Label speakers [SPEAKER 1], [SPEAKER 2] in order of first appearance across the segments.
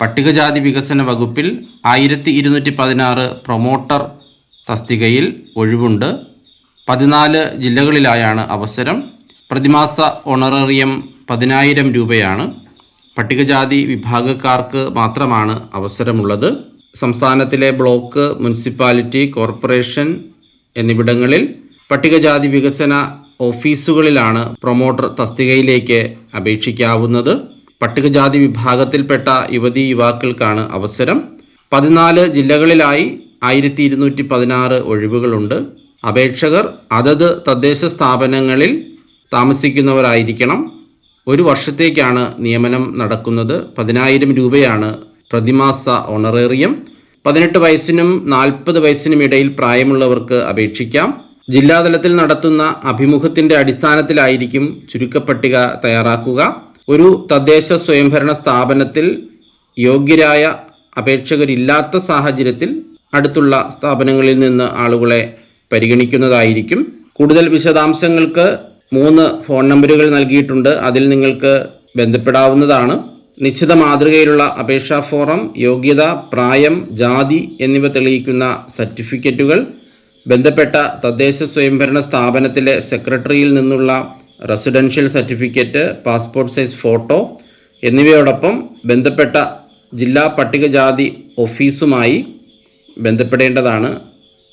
[SPEAKER 1] പട്ടികജാതി വികസന വകുപ്പിൽ ആയിരത്തി ഇരുന്നൂറ്റി പതിനാറ് പ്രൊമോട്ടർ തസ്തികയിൽ ഒഴിവുണ്ട്. പതിനാല് ജില്ലകളിലായാണ് അവസരം. പ്രതിമാസ ഓണറേറിയം പതിനായിരം രൂപയാണ്. പട്ടികജാതി വിഭാഗക്കാർക്ക് മാത്രമാണ് അവസരമുള്ളത്. സംസ്ഥാനത്തിലെ ബ്ലോക്ക് മുനിസിപ്പാലിറ്റി കോർപ്പറേഷൻ എന്നിവിടങ്ങളിൽ പട്ടികജാതി വികസന ഓഫീസുകളിലാണ് പ്രൊമോട്ടർ തസ്തികയിലേക്ക് അപേക്ഷിക്കാവുന്നത്. പട്ടികജാതി വിഭാഗത്തിൽപ്പെട്ട യുവതീ യുവാക്കൾക്കാണ് അവസരം. പതിനാല് ജില്ലകളിലായി ആയിരത്തി ഇരുന്നൂറ്റി പതിനാറ് ഒഴിവുകളുണ്ട്. അപേക്ഷകർ അതത് തദ്ദേശ സ്ഥാപനങ്ങളിൽ താമസിക്കുന്നവരായിരിക്കണം. ഒരു വർഷത്തേക്കാണ് നിയമനം നടക്കുന്നത്. പതിനായിരം രൂപയാണ് പ്രതിമാസ ഓണറേറിയം. പതിനെട്ട് വയസ്സിനും നാൽപ്പത് വയസ്സിനും ഇടയിൽ പ്രായമുള്ളവർക്ക് അപേക്ഷിക്കാം. ജില്ലാതലത്തിൽ നടത്തുന്ന അഭിമുഖത്തിന്റെ അടിസ്ഥാനത്തിലായിരിക്കും ചുരുക്കപ്പട്ടിക തയ്യാറാക്കുക. ഒരു തദ്ദേശ സ്വയംഭരണ സ്ഥാപനത്തിൽ യോഗ്യരായ അപേക്ഷകരില്ലാത്ത സാഹചര്യത്തിൽ അടുത്തുള്ള സ്ഥാപനങ്ങളിൽ നിന്ന് ആളുകളെ പരിഗണിക്കുന്നതായിരിക്കും. കൂടുതൽ വിശദാംശങ്ങൾക്ക് മൂന്ന് ഫോൺ നമ്പറുകൾ നൽകിയിട്ടുണ്ട്. അതിൽ നിങ്ങൾക്ക് ബന്ധപ്പെടാവുന്നതാണ്. നിശ്ചിത മാതൃകയിലുള്ള അപേക്ഷാ ഫോറം യോഗ്യത പ്രായം ജാതി എന്നിവ തെളിയിക്കുന്ന സർട്ടിഫിക്കറ്റുകൾ ബന്ധപ്പെട്ട തദ്ദേശ സ്വയംഭരണ സ്ഥാപനത്തിലെ സെക്രട്ടറിയിൽ നിന്നുള്ള residential certificate passport size photo എന്നിവയോടൊപ്പം ബന്ധപ്പെട്ട ജില്ലാ പട്ടികജാതി ഓഫീസുമായി ബന്ധപ്പെടേണ്ടതാണ്.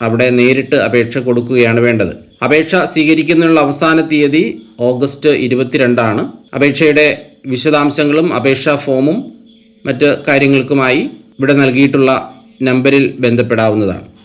[SPEAKER 1] അവിടെ നേരിട്ട് അപേക്ഷ കൊടുക്കുകയാണ് വേണ്ടത്. അപേക്ഷ സ്വീകരിക്കുന്നതിനുള്ള അവസാന തീയതി ഓഗസ്റ്റ് ഇരുപത്തിരണ്ടാണ്. അപേക്ഷയുടെ വിശദാംശങ്ങളും അപേക്ഷാ ഫോമും മറ്റ് കാര്യങ്ങൾക്കുമായി ഇവിടെ നൽകിയിട്ടുള്ള നമ്പറിൽ ബന്ധപ്പെടാവുന്നതാണ്.